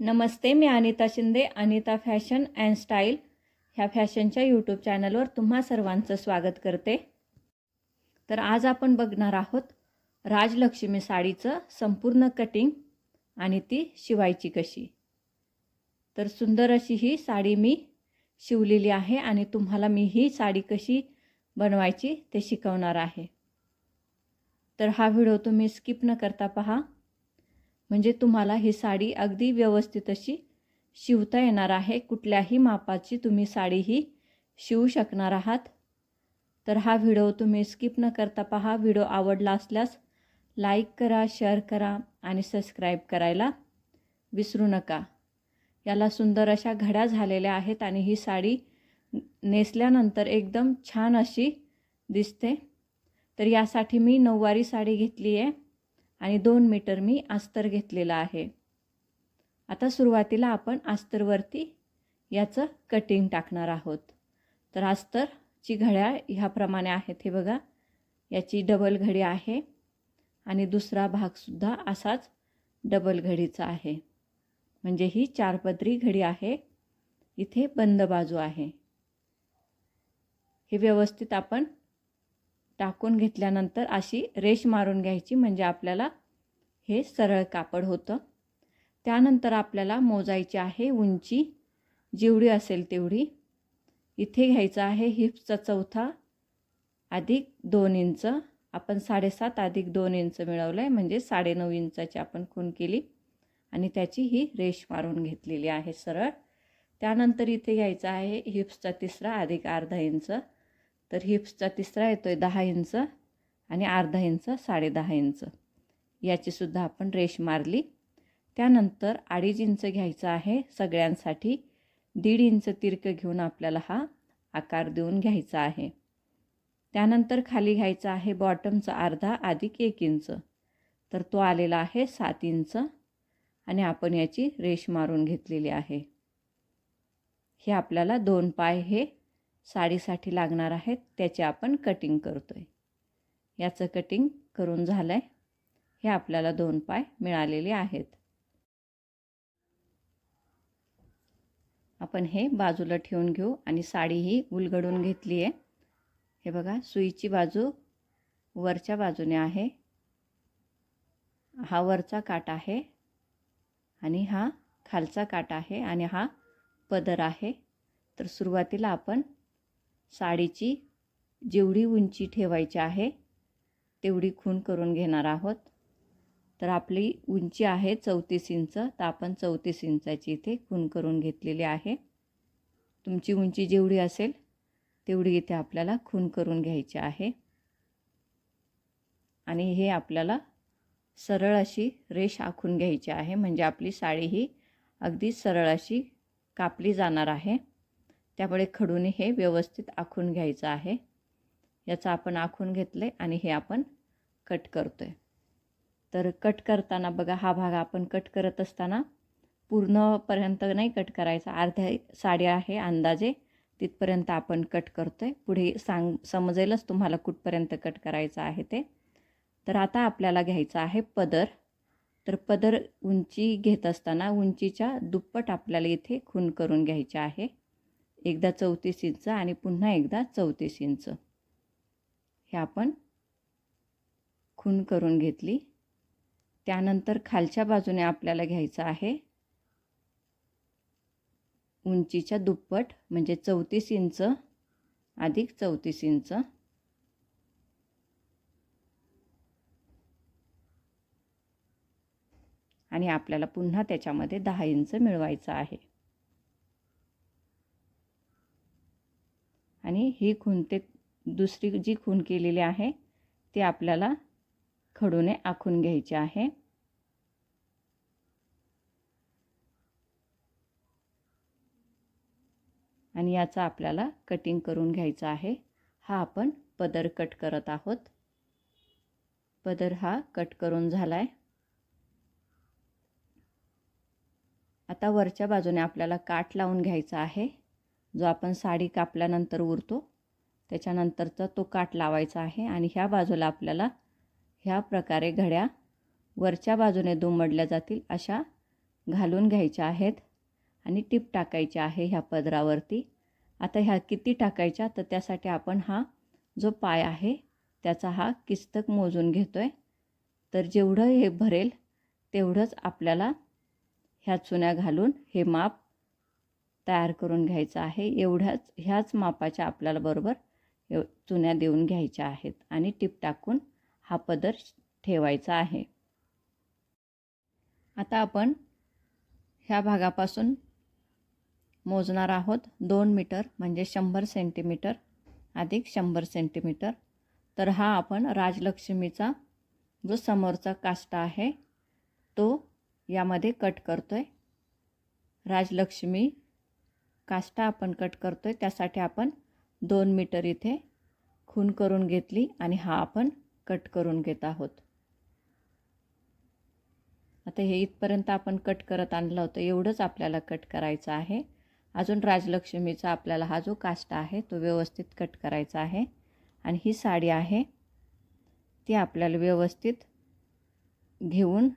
Namaste me Anita Shinde Anita fashion and style ह्या फॅशनच्या YouTube चॅनलवर तुम्हा सर्वांचं स्वागत करते. तर आज आपण बघणार आहोत राजलक्ष्मी साडीचं संपूर्ण कटिंग आणि ती शिवायची कशी. तर सुंदर अशी ही साडी मी शिवलेली आहे आणि तुम्हाला मी ही साडी कशी बनवायची ते शिकवणार आहे. तर हा व्हिडिओ तुम्ही स्किप न करता पहा. म्हणजे तुम्हाला ही साडी अगदी व्यवस्थित अशी शिवता येणार आहे. कुठल्याही मापाची तुम्ही साडी ही शिवू शकणार आहात. तर हा व्हिडिओ तुम्ही स्किप न करता पहा. व्हिडिओ आवडला असल्यास लाईक करा शेअर करा आणि सबस्क्राईब करायला विसरू नका. याला सुंदर अशा घड्या झालेल्या आहेत आणि ही साडी नेसल्यानंतर एकदम छान अशी दिसते. तर यासाठी मी नऊवारी साडी घेतली आहे. आणि दोन मीटर मी अस्तर घेतलेलं आहे. आता सुरुवातीला आपण अस्तरवरती याचं कटिंग टाकणार आहोत. तर अस्तरची घड्याळ ह्याप्रमाणे आहेत हे बघा. याची डबल घडी आहे. आणि दुसरा भागसुद्धा असाच डबल घडीचा आहे. म्हणजे ही चारपदरी घडी आहे. इथे बंद बाजू आहे. हे व्यवस्थित आपण टाकून घेतल्यानंतर अशी रेश मारून घ्यायची म्हणजे आपल्याला हे सरळ कापड होतं. त्यानंतर आपल्याला मोजायची आहे उंची जेवढी असेल तेवढी. इथे घ्यायचं आहे हिप्सचा चौथा अधिक दोन इंच. आपण साडेसात अधिक दोन इंच मिळवलं आहे म्हणजे साडेनऊ इंचाची आपण खून केली. आणि त्याची ही रेश मारून घेतलेली आहे सरळ. त्यानंतर इथे घ्यायचं आहे हिप्सचा तिसरा अधिक अर्धा इंच. तर हिप्सचा तिसरा येतो आहे दहा इंच आणि अर्धा इंच साडेदहा इंच. याचीसुद्धा आपण रेश मारली. त्यानंतर अडीच इंच घ्यायचं आहे सगळ्यांसाठी. दीड इंच तिरकं घेऊन आपल्याला हा आकार देऊन घ्यायचा आहे. त्यानंतर खाली घ्यायचा आहे बॉटमचा अर्धा अधिक एक इंच. तर तो आलेला आहे सात इंच आणि आपण याची रेश मारून घेतलेली आहे. हे आपल्याला दोन पाय हे साडीसाठी लागणार आहेत त्याचे आपण कटिंग करतो आहे याचं कटिंग करून झालं आहे हे आपल्याला दोन पाय मिळालेले आहेत. आपण हे बाजूला ठेवून घेऊ आणि साडी ही उलगडून घेतली आहे हे बघा सुईची बाजू वरच्या बाजूने आहे. हा वरचा काट आहे आणि हा खालचा काट आहे आणि हा पदर आहे. तर सुरुवातीला आपण साडीची जेवढी उंची ठेवायची आहे तेवढी खूण करून घेणार आहोत. तर आपली उंची आहे चौतीस इंच तर आपण चौतीस इंचाची इथे खून करून घेतलेली आहे. तुमची उंची जेवढी असेल तेवढी इथे आपल्याला खून करून घ्यायची आहे. आणि हे आपल्याला सरळ अशी रेष आखून घ्यायची आहे म्हणजे आपली साडी ही अगदी सरळ अशी कापली जाणार आहे. त्यामुळे खडूने हे व्यवस्थित आखून घ्यायचं आहे. याचं आपण आखून घेतलं आहे आणि हे आपण कट करतो आहे तर कट करताना बघा हा भाग आपण कट करत असताना पूर्णपर्यंत नाही कट करायचा. अर्ध्या साडी आहे अंदाजे तिथपर्यंत आपण कट करतो आहे पुढे सांग समजेलच तुम्हाला कुठपर्यंत कट करायचं आहे ते. तर आता आपल्याला घ्यायचं आहे पदर. तर पदर उंची घेत असताना उंचीच्या दुप्पट आपल्याला इथे खून करून घ्यायचे आहे. एकदा चौतीस इंच आणि पुन्हा एकदा चौतीस इंच. हे आपण खून करून घेतली. त्यानंतर खालच्या बाजूने आपल्याला घ्यायचं आहे. उंचीच्या दुप्पट म्हणजे चौतीस इंच अधिक चौतीस इंच. आणि आपल्याला पुन्हा त्याच्यामध्ये दहा इंच मिळवायचं आहे. आणि ही खून ते दुसरी जी खून केलेली आहे ती आपल्याला खडूने आखून घ्यायची आहे. आणि याचा आपल्याला कटिंग करून घ्यायचं आहे. हा आपण पदर कट करत आहोत. पदर हा कट करून झाला आहे आता वरच्या बाजूने आपल्याला काठ लावून घ्यायचा आहे. जो आपण साडी कापल्यानंतर उरतो त्याच्यानंतरचा तो काठ लावायचा आहे आणि ह्या बाजूला आपल्याला ह्या प्रकारे घड्या वरच्या बाजूने दुमडल्या जातील अशा घालून घ्यायच्या आहेत आणि टीप टाकायची आहे ह्या पदरावरती. आता ह्या किती टाकायच्या तर त्यासाठी आपण हा जो पाय आहे त्याचा हा किस्तक मोजून घेतो आहे तर जेवढं हे भरेल तेवढंच आपल्याला ह्या चुन्या घालून हे माप तयार करून घ्यायचं आहे. एवढ्याच ह्याच मापाच्या आपल्याला बरोबर एव चुन्या देऊन घ्यायच्या आहेत आणि टीप टाकून हा पदर ठेवायचा आहे. आता आपण ह्या भागापासून मोजणार आहोत दोन मीटर म्हणजे शंभर सेंटीमीटर अधिक शंभर सेंटीमीटर. तर हा आपण राजलक्ष्मीचा जो समोरचा काष्टा आहे तो यामध्ये कट करतो आहे राजलक्ष्मी काष्टा आपण कट करतो आहे त्यासाठी आपण दोन मीटर इथे खून करून घेतली आणि हा आपण कट करून घेत आहोत. आता हे इथपर्यंत आपण कट करत आणलं होतं एवढंच आपल्याला कट करायचं आहे. अजून राजलक्ष्मीचा आपल्याला हा जो काष्टा आहे तो व्यवस्थित कट करायचा आहे. आणि ही साडी आहे ती आपल्याला व्यवस्थित घेऊन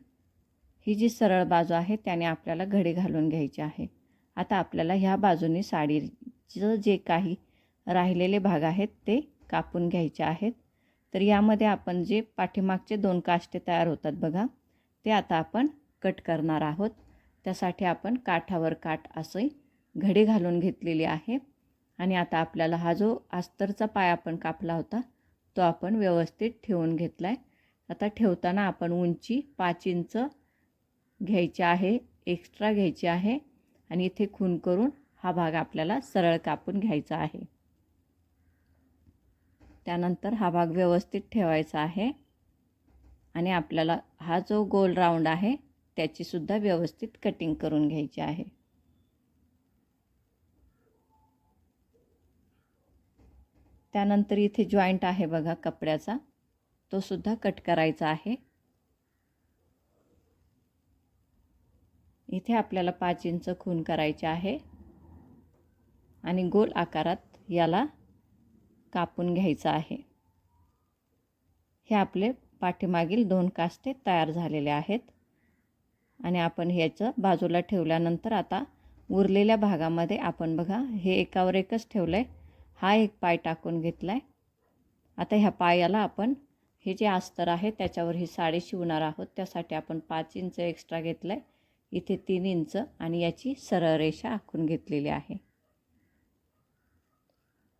ही जी सरळ बाजू आहे त्याने आपल्याला घडी घालून घ्यायची आहे. आता आपल्याला ह्या बाजूने साडीचं जे काही राहिलेले भाग आहेत ते कापून घ्यायचे आहेत. तर यामध्ये आपण जे पाठीमागचे दोन काष्टे तयार होतात बघा ते आता आपण कट करणार आहोत. त्यासाठी आपण काठावर काठ असे घडी घालून घेतलेली आहे. आणि आता आपल्याला हा जो अस्तरचा पाय आपण कापला होता तो आपण व्यवस्थित ठेवून घेतला आहे आता ठेवताना आपण उंची पाच इंच घ्यायची आहे एक्स्ट्रा घ्यायची आहे. आणि इथे खून करून हा भाग आपल्याला सरळ कापून घ्यायचा आहे. त्यानंतर हा भाग व्यवस्थित ठेवायचा आहे. आणि आपल्याला हा जो गोल राऊंड आहे त्याचीसुद्धा व्यवस्थित कटिंग करून घ्यायची आहे. त्यानंतर इथे जॉईंट आहे बघा कपड्याचा. तो सुद्धा कट करायचा आहे. इथे आपल्याला पाच इंच खून करायचे आहे. आणि गोल आकारात याला कापून घ्यायचं आहे. हे आपले पाठीमागील दोन कास्ते तयार झालेले आहेत. आणि आपण ह्याचं बाजूला ठेवल्यानंतर आता उरलेल्या भागामध्ये आपण बघा हे एकावर एकच ठेवलं आहे हा एक पाय टाकून घेतला आहे आता ह्या पायाला आपण हे जे अस्तर आहे त्याच्यावर ही साडी शिवणार आहोत. त्यासाठी आपण पाच इंच एक्स्ट्रा घेतलं आहे इथे तीन इंच आणि याची सरळ रेषा आखून घेतलेली आहे.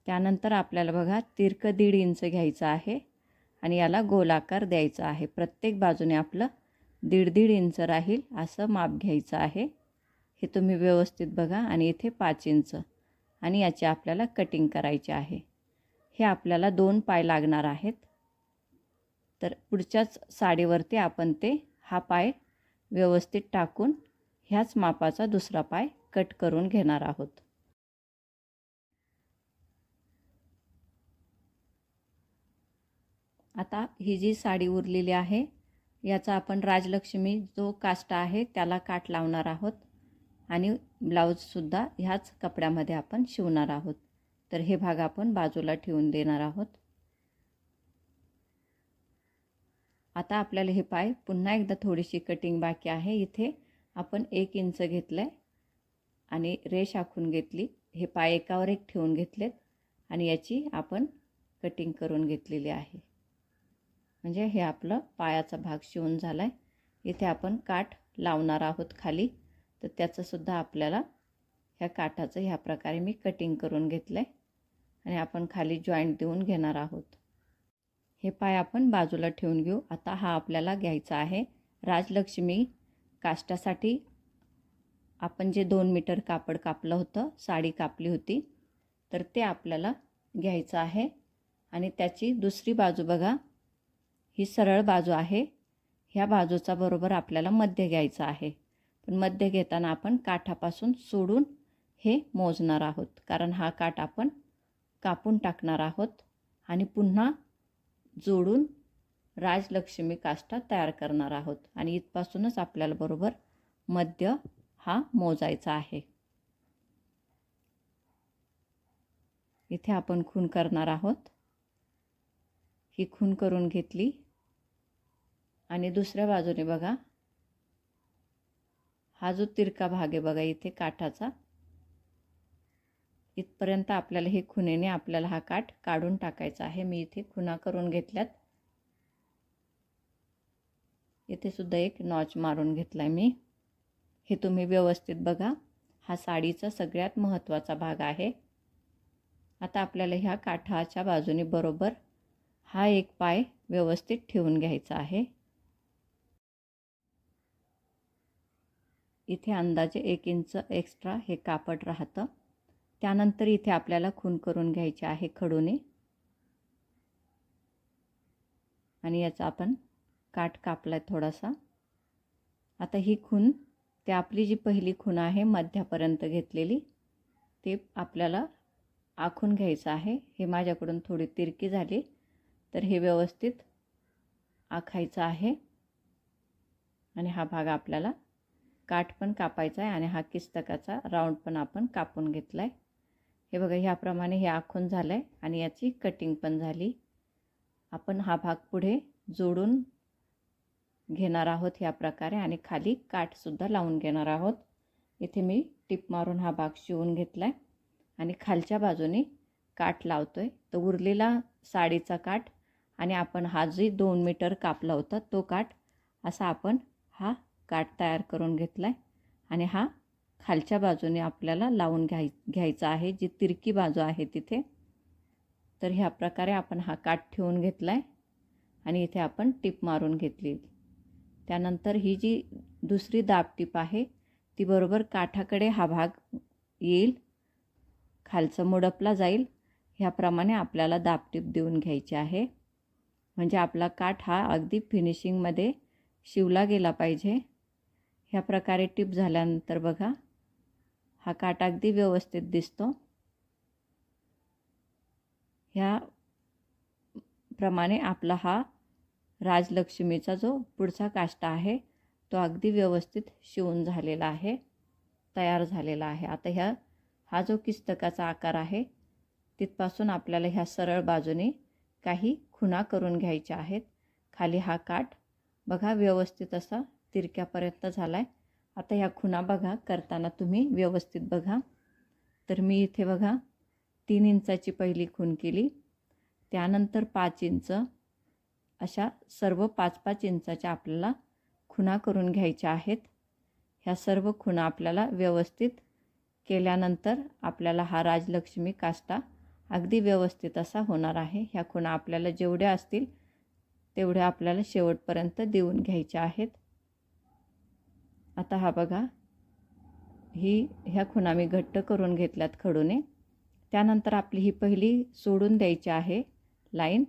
त्यानंतर आपल्याला बघा तिरक दीड इंच घ्यायचं आहे आणि याला गोलाकार द्यायचा आहे. प्रत्येक बाजूने आपलं दीड दीड इंच राहील असं माप घ्यायचं आहे. हे तुम्ही व्यवस्थित बघा आणि इथे पाच इंच आणि याची आपल्याला कटिंग करायची आहे. हे आपल्याला दोन पाय लागणार आहेत. तर पुढच्याच साडीवरती आपण ते हा पाय व्यवस्थित टाकून ह्याच मापाचा दुसरा पाय कट करून घेणार आहोत. आता ही जी साडी उरलेली आहे याचा आपण राजलक्ष्मी जो काष्टा आहे त्याला काठ लावणार आहोत आणि ब्लाऊजसुद्धा ह्याच कपड्यामध्ये आपण शिवणार आहोत. तर हे भाग आपण बाजूला ठेवून देणार आहोत. आता आपल्याला हे पाय पुन्हा एकदा थोडीशी कटिंग बाकी आहे. इथे आपण एक इंच घेतलं आहे आणि रेष आखून घेतली. हे पाय एकावर एक ठेवून घेतलेत आणि याची आपण कटिंग करून घेतलेली आहे. म्हणजे हे आपलं पायाचा भाग शिवून झाला आहे इथे आपण काठ लावणार आहोत खाली. तर त्याचंसुद्धा आपल्याला ह्या काठाचं ह्या प्रकारे मी कटिंग करून घेतलं आहे आणि आपण खाली जॉईंट देऊन घेणार आहोत. हे पाय आपण बाजूला ठेवून घेऊ. आता हा आपल्याला घ्यायचा आहे. राजलक्ष्मी काष्टासाठी आपण जे दोन मीटर कापड कापलं होतं साडी कापली होती तर ते आपल्याला घ्यायचं आहे. आणि त्याची दुसरी बाजू बघा. ही सरळ बाजू आहे. ह्या बाजूचा बरोबर आपल्याला मध्य घ्यायचा आहे. पण मध्य घेताना आपण काठापासून सोडून हे मोजणार आहोत. कारण हा काठ आपण कापून टाकणार आहोत. आणि पुन्हा जोडून राजलक्ष्मी काष्टा तयार करणार आहोत. आणि इथपासूनच आपल्याला बरोबर मध्य हा मोजायचा आहे. इथे आपण खून करणार आहोत. ही खून करून घेतली. आणि दुसऱ्या बाजूने बघा. हा जो तिरका भाग आहे बघा इथे काठाचा. इथपर्यंत आपल्याला हे खुनेने आपल्याला हा काठ काढून टाकायचा आहे. मी इथे खुना करून घेतल्यात. इथे सुद्धा एक नॉच मारून घेतला मी. हे तुम्ही व्यवस्थित बघा. हा साडीचा सगळ्यात महत्त्वाचा भाग आहे. आता आपल्याला ह्या काठाच्या बाजूने बरोबर हा एक पाय व्यवस्थित ठेवून घ्यायचा आहे. इथे अंदाजे एक इंच एक्स्ट्रा हे कापड राहतं. त्यानंतर इथे आपल्याला खून करून घ्यायचे आहे खडूने. आणि याचा आपण काठ कापला आहे थोडासा. आता ही खून ते आपली जी पहिली खून आहे मध्यापर्यंत घेतलेली ते आपल्याला आखून घ्यायचं आहे. हे माझ्याकडून थोडी तिरकी झाली तर हे व्यवस्थित आखायचं आहे. आणि हा भाग आपल्याला काठ पण कापायचा आहे आणि हा किस्तकाचा राऊंड पण आपण कापून घेतला आहे हे बघा ह्याप्रमाणे हे आखून झालं आहे आणि याची कटिंग पण झाली. आपण हा भाग पुढे जोडून घेणार आहोत ह्या प्रकारे आणि खाली काठसुद्धा लावून घेणार आहोत. इथे मी टिप मारून हा भाग शिवून घेतला आहे आणि खालच्या बाजूने काठ लावतो आहे तर उरलेला साडीचा काठ आणि आपण हा जे दोन मीटर कापला होता तो काठ असा आपण हा काठ तयार करून घेतला आहे आणि हा खालच्या बाजूने आपल्याला लावून घ्याय घ्यायचा आहे. जी तिरकी बाजू आहे तिथे. तर ह्या प्रकारे आपण हा काठ ठेवून घेतला आहे आणि इथे आपण टिप मारून घेतली. त्यानंतर ही जी दुसरी दाब टीप आहे ती बरोबर काठाकडे हा भाग येईल. खालचं मोडपला जाईल. ह्याप्रमाणे आपल्याला दाबटीप देऊन घ्यायची आहे. म्हणजे आपला काठ हा अगदी फिनिशिंगमध्ये शिवला गेला पाहिजे. ह्या प्रकारे टिप झाल्यानंतर बघा. हा काठ अगदी व्यवस्थित दिसतो. ह्या प्रमाणे आपला हा राजलक्ष्मीचा जो पुढचा काष्टा आहे तो अगदी व्यवस्थित शिवून झालेला आहे तयार झालेला आहे. आता ह्या हा जो किस्तकाचा आकार आहे तिथपासून आपल्याला ह्या सरळ बाजूने काही खुणा करून घ्यायच्या आहेत. खाली हा काठ बघा व्यवस्थित असा तिरक्यापर्यंत झाला आहे आता ह्या खुणा बघा करताना तुम्ही व्यवस्थित बघा. तर मी इथे बघा तीन इंचाची पहिली खून केली. त्यानंतर पाच इंच अशा सर्व पाच पाच इंचाच्या आपल्याला खुणा करून घ्यायच्या आहेत. ह्या सर्व खुणा आपल्याला व्यवस्थित केल्यानंतर आपल्याला हा राजलक्ष्मी काष्टा अगदी व्यवस्थित असा होणार आहे. ह्या खुणा आपल्याला जेवढ्या असतील तेवढ्या आपल्याला शेवटपर्यंत देऊन घ्यायच्या आहेत. आता हा बघा. ही ह्या खुणा मी घट्ट करून घेतल्यात खडूने. त्यानंतर आपली ही पहिली सोडून द्यायची आहे लाईन.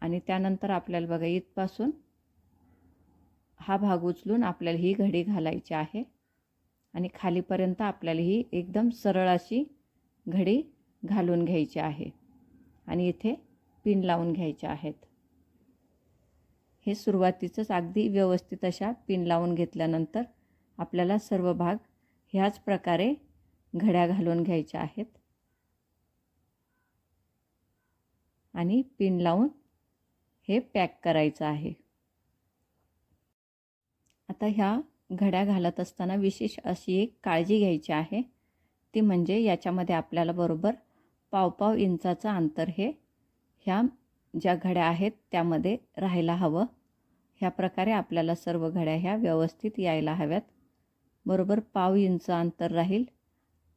आणि त्यानंतर आपल्याला बघा इथपासून हा भाग उचलून आपल्याला ही घडी घालायची आहे. आणि खालीपर्यंत आपल्याला ही एकदम सरळ अशी घडी घालून घ्यायची आहे. आणि इथे पिन लावून घ्यायचे आहेत. हे सुरुवातीचंच अगदी व्यवस्थित अशा पिन लावून घेतल्यानंतर आपल्याला सर्व भाग ह्याच प्रकारे घड्या घालून घ्यायच्या आहेत. आणि पिन लावून हे पॅक करायचं आहे. आता ह्या घड्या घालत असताना विशेष अशी एक काळजी घ्यायची आहे. ती म्हणजे याच्यामध्ये आपल्याला बरोबर पाव इंचाचं अंतर हे ह्या ज्या घड्या आहेत त्यामध्ये राहायला हवं. ह्या प्रकारे आपल्याला सर्व घड्या ह्या व्यवस्थित यायला हव्यात. बरोबर पाव इंच अंतर राहील.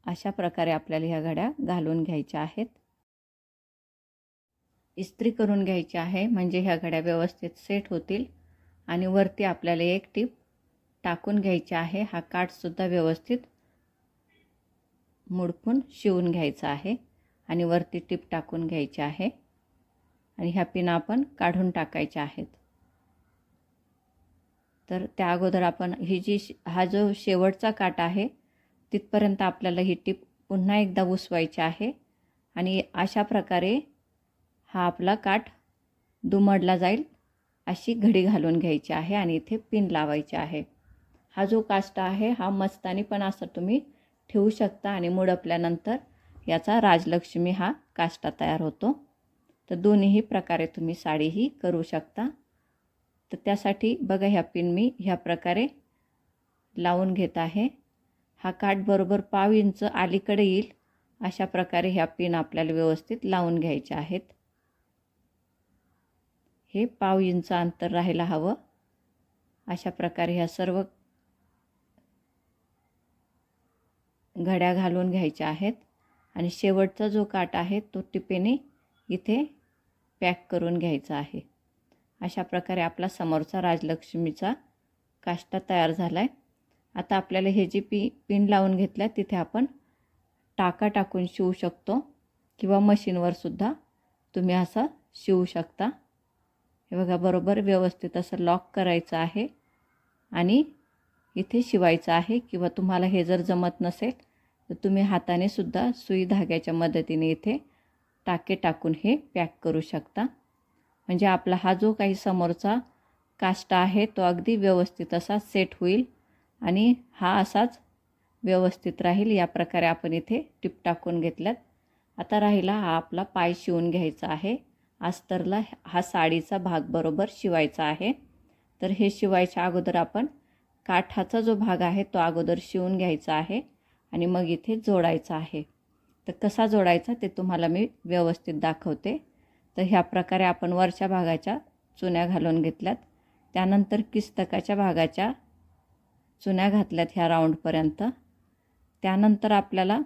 अशा प्रकारे आपल्याला ह्या घड्या घालून घ्यायच्या आहेत. इस्त्री करून घ्यायची आहे म्हणजे ह्या घड्या व्यवस्थित सेट होतील. आणि वरती आपल्याला एक टीप टाकून घ्यायची आहे हा काठसुद्धा व्यवस्थित मुडकून शिवून घ्यायचा आहे. आणि वरती टीप टाकून घ्यायची आहे. आणि ह्या पिना आपण काढून टाकायच्या आहेत. तर त्या अगोदर आपण ही जी हा जो शेवटचा काट आहे तिथपर्यंत आपल्याला ही टीप पुन्हा एकदा उसवायची आहे. आणि अशा प्रकारे हा आपला काठ दुमडला जाईल अशी घडी घालून घ्यायची आहे आणि इथे पिन लावायची आहे. हा जो काष्टा आहे हा मस्तानी पण असं तुम्ही ठेवू शकता आणि मुडपल्यानंतर याचा राजलक्ष्मी हा काष्टा तयार होतो. तर दोन्हीही प्रकारे तुम्ही साडीही करू शकता. तर त्यासाठी बघा ह्या पिन मी ह्या प्रकारे लावून घेत आहे. हा काठ बरोबर पाव इंच अलीकडे येईल. अशा प्रकारे ह्या पिन आपल्याला व्यवस्थित लावून घ्यायच्या आहेत. हे पाव इंच अंतर राहायला हवं. अशा प्रकारे ह्या सर्व घड्या घालून घ्यायच्या आहेत. आणि शेवटचा जो काट आहे तो टिपेने इथे पॅक करून घ्यायचा आहे. अशा प्रकारे आपला समोरचा राजलक्ष्मीचा काष्टा तयार झाला आहे आता आपल्याला हे जी पी पिन लावून घेतल्या तिथे आपण टाका टाकून शिवू शकतो किंवा मशीनवर सुद्धा तुम्ही असं शिवू शकता. हे बघा बरोबर व्यवस्थित असं लॉक करायचं आहे आणि इथे शिवायचं आहे किंवा तुम्हाला हे जर जमत नसेल तर तुम्ही हाताने सुद्धा सुई धाग्याच्या मदतीने इथे टाके टाकून हे पॅक करू शकता. म्हणजे आपला हा जो काही समोरचा काष्टा आहे तो अगदी व्यवस्थित असा सेट होईल आणि हा असाच व्यवस्थित राहील. या प्रकारे आपण इथे टिप टाकून घेतल्यात. आता राहिला हा आपला पाय शिवून घ्यायचा आहे. अस्तरला हा साडीचा भाग बरोबर शिवायचा आहे. तर हे शिवायच्या अगोदर आपण काठाचा जो भाग आहे तो अगोदर शिवून घ्यायचा आहे आणि मग इथे जोडायचा आहे. तर कसा जोडायचा ते तुम्हाला मी व्यवस्थित दाखवते. तर ह्या प्रकारे आपण वरच्या भागाच्या चुन्या घालून घेतल्यात. त्यानंतर किस्तकाच्या भागाच्या चुन्या घातल्यात ह्या राऊंडपर्यंत त्यानंतर आपल्याला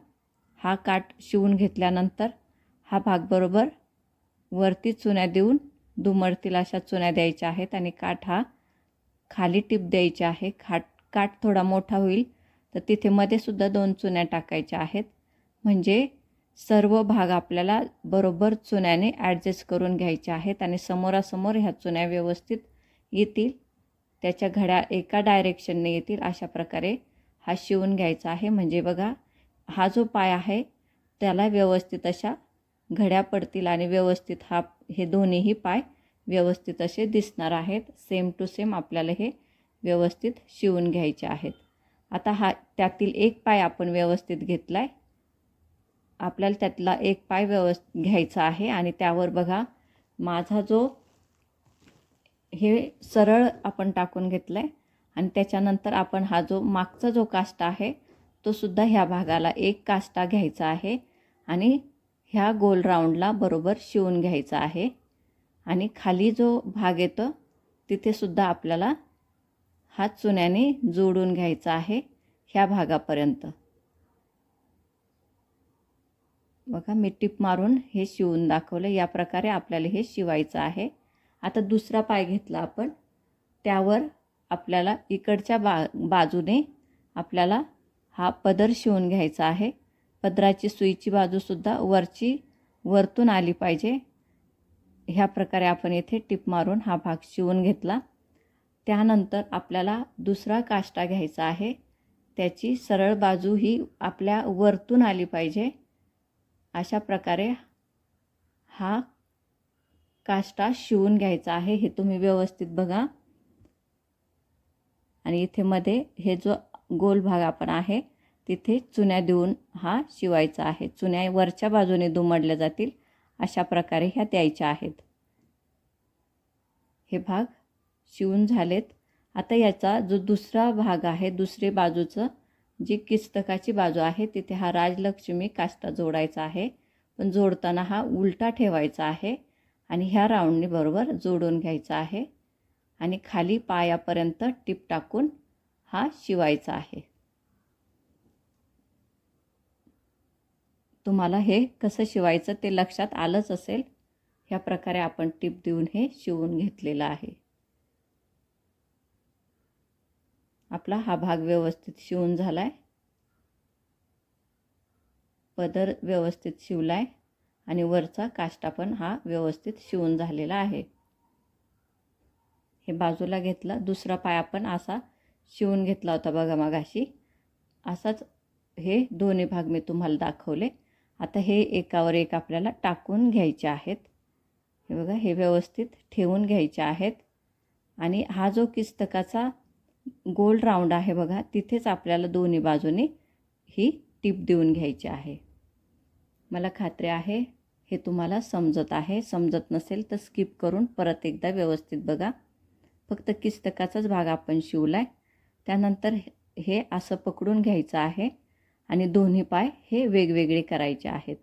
हा काठ शिवून घेतल्यानंतर हा भाग बरोबर वरती चुन्या देऊन दुमडतील अशा चुन्या द्यायच्या आहेत आणि काठ हा खाली टिप द्यायची आहे. खाट काठ थोडा मोठा होईल. तर तिथे मध्ये सुद्धा दोन चुन्या टाकायच्या आहेत. म्हणजे सर्व भाग आपल्याला बरोबर चुन्याने ॲडजस्ट करून घ्यायचे आहेत आणि समोरासमोर ह्या चुन्या व्यवस्थित येतील. त्याच्या घड्या एका डायरेक्शनने येतील अशा प्रकारे हा शिवून घ्यायचा आहे. म्हणजे बघा हा जो पाय आहे त्याला व्यवस्थित अशा घड्या पडतील आणि व्यवस्थित हा हे दोन्हीही पाय व्यवस्थित असे दिसणार आहेत. सेम टू सेम आपल्याला हे व्यवस्थित शिवून घ्यायचे आहेत. आता हा त्यातील एक पाय आपण व्यवस्थित घेतला आहे आपल्याला त्यातला एक पाय व्यवस्थ घ्यायचा आहे आणि त्यावर बघा माझा जो हे सरळ आपण टाकून घेतलं आहे आणि त्याच्यानंतर आपण हा जो मागचा जो काष्टा आहे तो सुद्धा ह्या भागाला एक काष्टा घ्यायचा आहे आणि ह्या गोल राऊंडला बरोबर शिवून घ्यायचा आहे आणि खाली जो भाग येतो तिथेसुद्धा आपल्याला हा चुन्याने जोडून घ्यायचा आहे ह्या भागापर्यंत. बघा मी टिप मारून हे शिवून दाखवलं. या प्रकारे आपल्याला हे शिवायचं आहे. आता दुसरा पाय घेतला आपण. त्यावर आपल्याला इकडच्या बा बाजूने आपल्याला हा पदर शिवून घ्यायचा आहे. पदराची सुईची बाजूसुद्धा वरची वरतून आली पाहिजे. ह्या प्रकारे आपण येथे टिप मारून हा भाग शिवून घेतला. त्यानंतर आपल्याला दुसरा काष्टा घ्यायचा आहे. त्याची सरळ बाजू ही आपल्या वरतून आली पाहिजे. अशा प्रकारे हा काष्टा शिवून घ्यायचा आहे हे तुम्ही व्यवस्थित बघा. आणि इथे मध्ये हे जो गोल भाग आपण आहे तिथे चुन्या देऊन हा शिवायचा आहे. चुन्या वरच्या बाजूने दुमडल्या जातील अशा प्रकारे ह्या द्यायच्या आहेत. हे भाग शिवून झालेत. आता याचा जो दुसरा भाग आहे दुसरे बाजूचं जी किस्तकाची बाजू आहे तिथे हा राजलक्ष्मी काष्टा जोडायचा आहे. पण जोडताना हा उलटा ठेवायचा आहे आणि ह्या राऊंडने बरोबर जोडून घ्यायचा आहे आणि खाली पायापर्यंत टिप टाकून हा शिवायचा आहे. तुम्हाला हे कसं शिवायचं ते लक्षात आलंच असेल. ह्या प्रकारे आपण टिप देऊन हे शिवून घेतलेलं आहे. आपला हा भाग व्यवस्थित शिवून झाला आहे पदर व्यवस्थित शिवला आहे आणि वरचा काष्टा पण हा व्यवस्थित शिवून झालेला आहे. हे बाजूला घेतला दुसरा पाय आपण असा शिवून घेतला होता बघा मगाशी. असाच हे दोन्ही भाग मी तुम्हाला दाखवले. आता हे एकावर एक आपल्याला टाकून घ्यायचे आहेत. हे बघा हे व्यवस्थित ठेवून घ्यायचे आहेत. आणि हा जो किस्तकाचा गोल राऊंड आहे बघा. तिथेच आपल्याला दोन्ही बाजूने ही टीप देऊन घ्यायची आहे. मला खात्री आहे हे तुम्हाला समजत आहे. समजत नसेल तर स्किप करून परत एकदा व्यवस्थित बघा. फक्त किस्तकाचाच भाग आपण शिवला आहे त्यानंतर हे असं पकडून घ्यायचं आहे आणि दोन्ही पाय हे वेगवेगळे करायचे आहेत.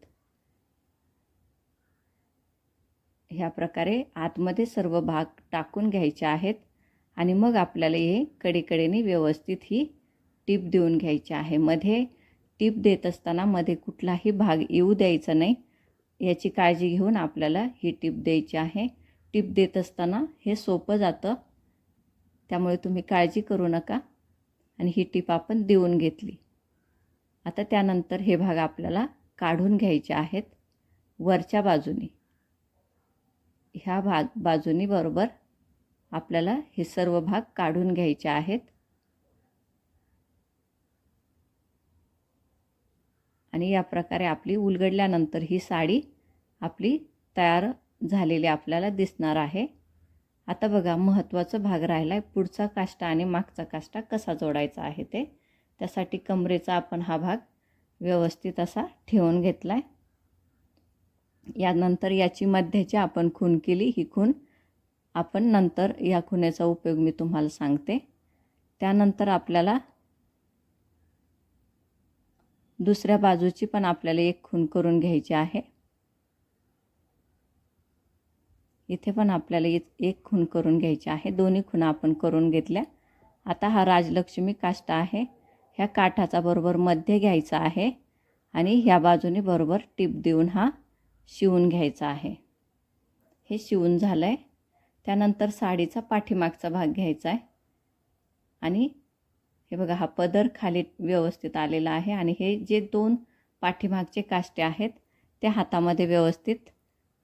ह्या प्रकारे आतमध्ये सर्व भाग टाकून घ्यायचे आहेत. आणि मग आपल्याला हे कडेकडेने व्यवस्थित ही टीप देऊन घ्यायची आहे. मध्ये टीप देत असताना मध्ये कुठलाही भाग येऊ द्यायचा नाही. याची काळजी घेऊन आपल्याला ही टीप द्यायची आहे. टीप देत असताना हे सोपं जातं. त्यामुळे तुम्ही काळजी करू नका. आणि ही टीप आपण देऊन घेतली. आता त्यानंतर हे भाग आपल्याला काढून घ्यायचे आहेत. वरच्या बाजूनी. ह्या भाग बाजूनी बरोबर आपल्याला हे सर्व भाग काढून घ्यायचे आहेत. आणि या प्रकारे आपली उलगडल्यानंतर ही साडी आपली तयार झालेली आपल्याला दिसणार आहे. आता बघा महत्त्वाचा भाग राहिला आहे पुढचा काष्टा आणि मागचा काष्टा कसा जोडायचा आहे ते. त्यासाठी कमरेचा आपण हा भाग व्यवस्थित असा ठेवून घेतला आहे यानंतर याची मध्याची आपण खून केली ही खून आपण नंतर या खुण्याचा उपयोग मी तुम्हाला सांगते. त्यानंतर आपल्याला दुसऱ्या बाजूची पण आपल्याला एक खून करून घ्यायची आहे. इथे पण आपल्याला एक खून करून घ्यायची आहे. दोन्ही खुणा आपण करून घेतल्या. आता हा राजलक्ष्मी काष्टा आहे. ह्या काठाचा बरोबर मध्य घ्यायचा आहे आणि ह्या बाजूने बरोबर टिप देऊन हा शिवून घ्यायचा आहे. हे शिवून झालं आहे त्यानंतर साडीचा पाठीमागचा भाग घ्यायचा आहे. आणि हे बघा हा पदर खाली व्यवस्थित आलेला आहे आणि हे जे दोन पाठीमागचे काष्टे आहेत ते हातामध्ये व्यवस्थित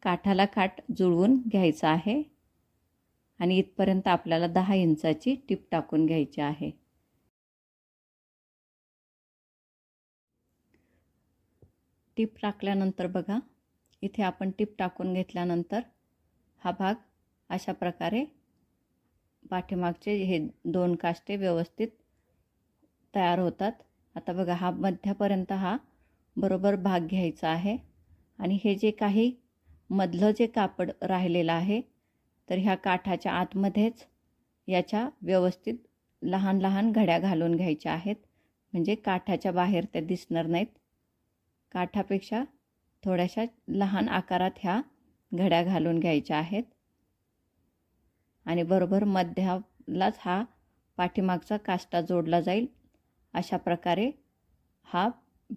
काठाला काठ जुळवून घ्यायचं आहे. आणि इथपर्यंत आपल्याला दहा इंचाची टीप टाकून घ्यायची आहे. टीप टाकल्यानंतर बघा इथे आपण टीप टाकून घेतल्यानंतर हा भाग अशा प्रकारे पाठीमागचे हे दोन काष्टे व्यवस्थित तयार होतात. आता बघा हा मध्यापर्यंत हा बरोबर भाग घ्यायचा आहे. आणि हे जे काही मधलं जे कापड राहिलेलं आहे तर ह्या काठाच्या आतमध्येच याच्या व्यवस्थित लहान लहान घड्या घालून घ्यायच्या आहेत. म्हणजे काठाच्या बाहेर त्या दिसणार नाहीत. काठापेक्षा थोड्याशा लहान आकारात ह्या घड्या घालून घ्यायच्या आहेत. आणि बरोबर मध्यालाच हा पाठीमागचा काष्टा जोडला जाईल. अशा प्रकारे हा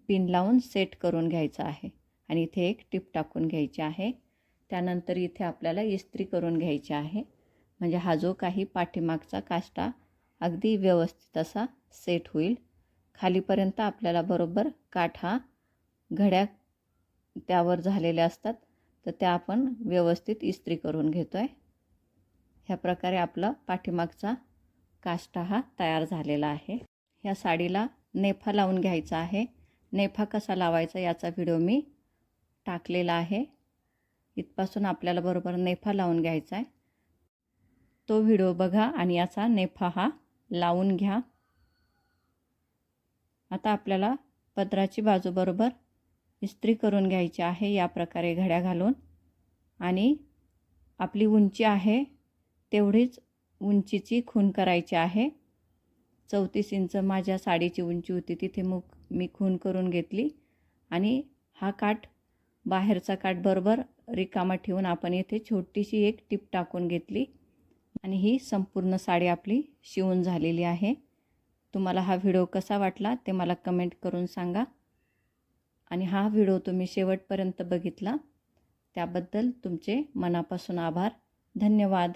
पिन लावून सेट करून घ्यायचा आहे. आणि इथे एक टिप टाकून घ्यायची आहे. त्यानंतर इथे आपल्याला इस्त्री करून घ्यायची आहे. म्हणजे हा जो काही पाठीमागचा काष्टा अगदी व्यवस्थित असा सेट होईल. खालीपर्यंत आपल्याला बरोबर काठ हा घड्या त्यावर झालेल्या असतात. तर त्या आपण व्यवस्थित इस्त्री करून घेतो आहे ह्या प्रकारे आपला पाठीमागचा काष्टा हा तयार झालेला आहे. ह्या साडीला नेफा लावून घ्यायचा आहे. नेफा कसा लावायचा याचा व्हिडिओ मी टाकलेला आहे. इथपासून आपल्याला बरोबर नेफा लावून घ्यायचा आहे. तो व्हिडिओ बघा आणि याचा नेफा हा लावून घ्या. आता आपल्याला पदराची बाजू बरोबर इस्त्री करून घ्यायची आहे या प्रकारे घड्या घालून. आणि आपली उंची आहे तेवढीच उंचीची खून करायची आहे. चौतीस इंच माझ्या साडीची उंची होती तिथे मग मी खून करून घेतली. आणि हा काठ बाहेरचा काठ बरोबर रिकामा ठेवून आपण येथे छोटीशी एक टीप टाकून घेतली. आणि ही संपूर्ण साडी आपली शिवून झालेली आहे. तुम्हाला हा व्हिडिओ कसा वाटला ते मला कमेंट करून सांगा. आणि हा व्हिडिओ तुम्ही शेवटपर्यंत बघितला. त्याबद्दल तुमचे मनापासून आभार. धन्यवाद.